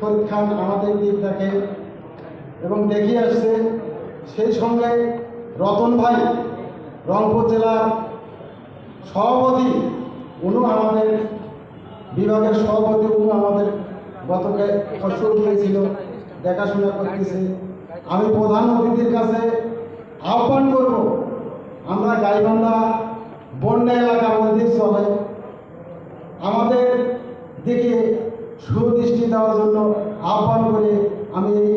ফরিদ খান আমাদের দিক দেখে এবং দেখিয়ে আসছে সেই সঙ্গে রতন ভাই, রংপুর জেলার সভাপতি, উনিও আমাদের বিভাগের সভাপতি উনি আমাদের গতকে কষ্ট দিয়েছিল দেখাশোনা করতেছে। আমি প্রধান অতিথির কাছে আহ্বান করব, আমরা গাইবান্ধা বন্যা এলাকা মন্দির চলে। আমাদের দিকে দেওয়ার জন্য আহ্বান করে আমি এই